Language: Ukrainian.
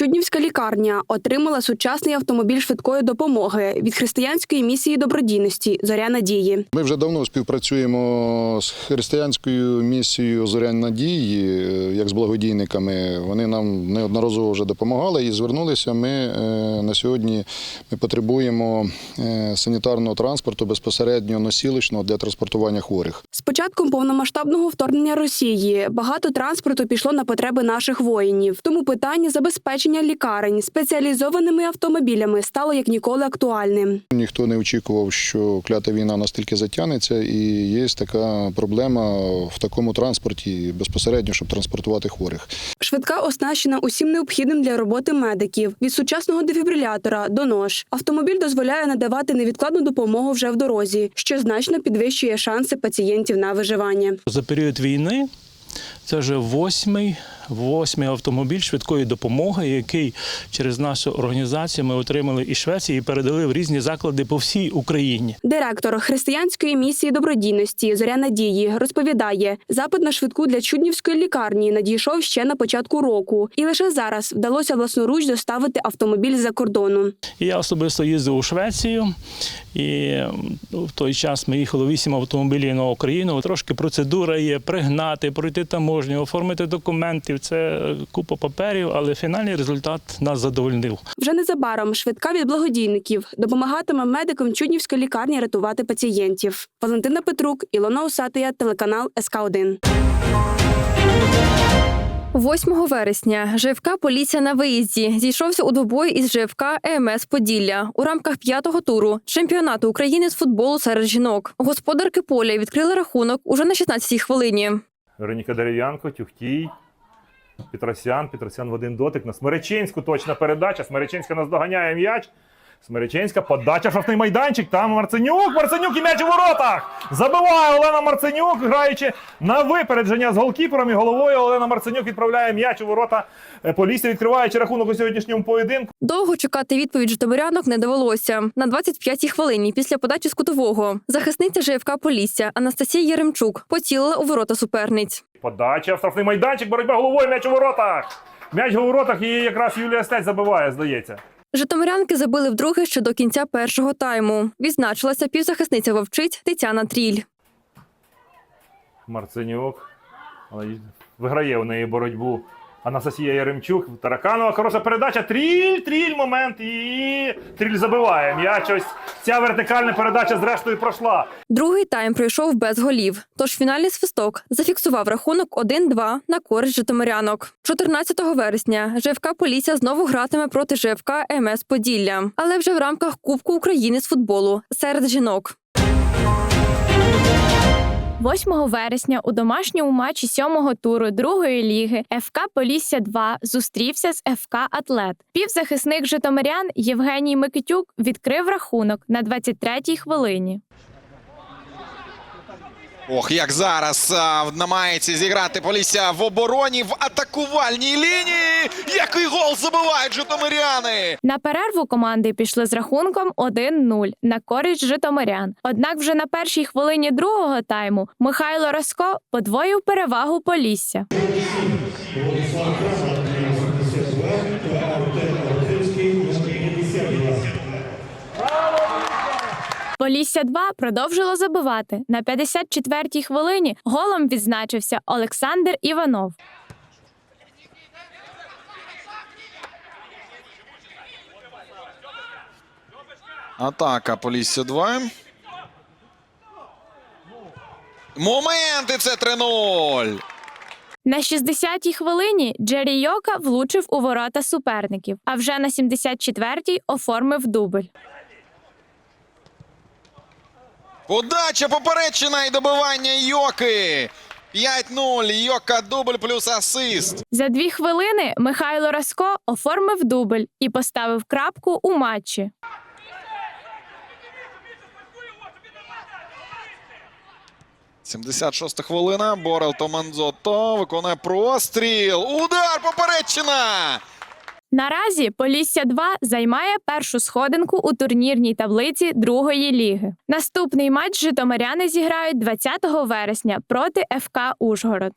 Чуднівська лікарня отримала сучасний автомобіль швидкої допомоги від християнської місії добродійності Зоря надії. Ми вже давно співпрацюємо з християнською місією Зорянь Надії, як з благодійниками. Вони нам неодноразово вже допомагали і звернулися. Ми е, на сьогодні ми потребуємо е, санітарного транспорту безпосередньо носілочного для транспортування хворих. З початком повномасштабного вторгнення Росії багато транспорту пішло на потреби наших воїнів. Тому питання забезпечення лікарень спеціалізованими автомобілями стало як ніколи актуальним. Ніхто не очікував, що клята війна настільки затягнеться, і є така проблема в такому транспорті безпосередньо, щоб транспортувати хворих. Швидка оснащена усім необхідним для роботи медиків від сучасного дефібрилятора до нож. Автомобіль дозволяє надавати невідкладну допомогу вже в дорозі, що значно підвищує шанси пацієнтів на виживання. За період війни це вже восьмий, восьмий автомобіль швидкої допомоги, який через нашу організацію ми отримали із Швеції і передали в різні заклади по всій Україні. Директор християнської місії добродійності Зоря Надії розповідає, запит на швидку для чуднівської лікарні надійшов ще на початку року, і лише зараз вдалося власноруч доставити автомобіль з-за кордону. Я особисто їздив у Швецію, і в той час ми їхали вісім автомобілів на Україну. Трошки процедура є пригнати, пройти таможню, оформити документи. Це купа паперів, але фінальний результат нас задовольнив. Вже незабаром швидка від благодійників допомагатиме медикам чуднівської лікарні рятувати пацієнтів. Валентина Петрук, Ілона Усатия, телеканал СК 1 8 вересня ЖФК Поліція на виїзді зійшовся у двобої із ЖФК ЕМС Поділля у рамках п'ятого туру чемпіонату України з футболу серед жінок. Господарки поля відкрили рахунок уже на 16-й хвилині. Вероніка Дерев'янко, Тюхтій, Петросян, Петросян в один дотик. На Смеречинську точна передача. Смеречинська наздоганяє м'яч. Смеречинська подача, шостий майданчик. Там Марценюк. Марценюк і м'яч у воротах. Забиває Олена Марценюк, граючи на випередження з голкіпером і головою. Олена Марценюк відправляє м'яч у ворота. Е, Полісся відкриваючи рахунок у сьогоднішньому поєдинку. Довго чекати відповідь житомирянок не довелося. На 25-й хвилині після подачі з кутового захисниця ЖФК Полісся Анастасія Яремчук поцілила у ворота суперниць. Подача, штрафний майданчик, боротьба головою, м'яч у воротах. М'яч у воротах і якраз Юлія Стець забиває, здається. Житомирянки забили вдруге ще до кінця першого тайму. Відзначилася півзахисниця вовчить Тетяна Тріль. Марценюк. Виграє у неї боротьбу Анастасія Яремчук. Тараканова хороша передача. Тріль, тріль момент. І тріль забиває. М'яч ось ця вертикальна передача зрештою пройшла. Другий тайм пройшов без голів. Тож фінальний свисток зафіксував рахунок 1-2 на користь житомирянок. 14 вересня ЖФК Полісся знову гратиме проти ЖФК МС Поділля, але вже в рамках Кубку України з футболу серед жінок. 8 вересня у домашньому матчі сьомого туру другої ліги ФК Полісся 2 зустрівся з ФК Атлет. Півзахисник житомирян Євгеній Микитюк відкрив рахунок на 23-й хвилині. Ох, як зараз а, намагається зіграти Полісся в обороні в атакувальній лінії. Який гол забивають житомиряни! На перерву команди пішли з рахунком 1-0 на користь житомирян. Однак вже на першій хвилині другого тайму Михайло Роско подвоїв перевагу Полісся. Полісся 2 продовжило забивати. На 54-й хвилині голом відзначився Олександр Іванов. Атака Полісся 2. Моменти це 3-0. На 60-й хвилині Джері Йока влучив у ворота суперників, а вже на 74-й оформив дубль. Подача поперечина і добивання Йоки. 5-0. Йока дубль плюс асист. За дві хвилини Михайло Раско оформив дубль і поставив крапку у матчі. – 76 хвилина. Борел Томанзото виконує простріл. Удар попередчина! Наразі Полісся 2 займає першу сходинку у турнірній таблиці другої ліги. Наступний матч житомиряни зіграють 20 вересня проти ФК Ужгород.